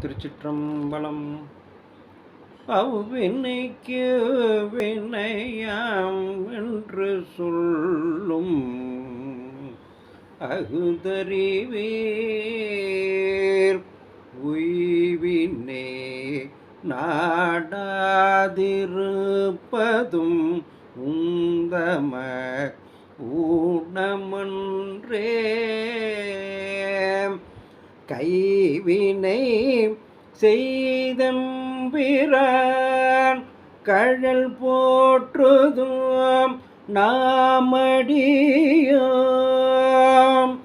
திருச்சிற்றம்பலம். அவ்வினைக்கு வினையாம் என்று சொல்லும் அகுதறிவீர் உய்வினே நாடாதிருப்பதும் உந்தம ஊனமன்றே கைவினை செய்தம்பிரான் கழல் போற்றுதும் நாமடியோம்.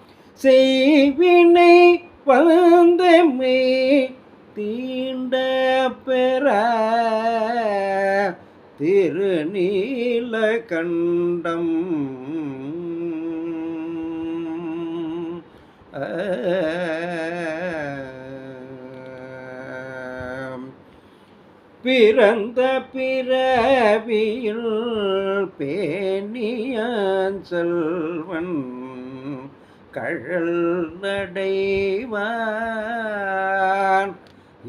செய்வினை பந்தமே தீண்ட பெற திருநீல கண்டம். பிறந்த பிறவியில் பேணியான் செல்வன் கழல் நடைவான்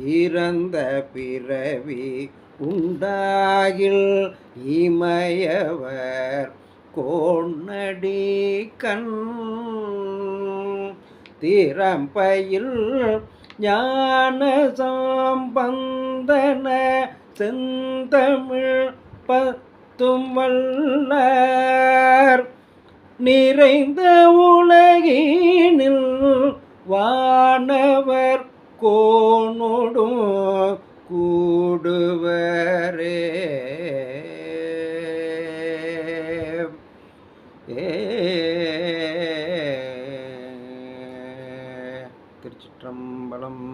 இறந்த பிறவி உண்டாகில் இமயவர் கோணடி கண். திறம்பையில் ஞான சம்பந்தன செந்தமிழ் பத்தும் வல்லார். நிறைந்த உலகினில் வானவர் கோனோடும் கூடுவரே. திருச்சிற்றம்பலம்.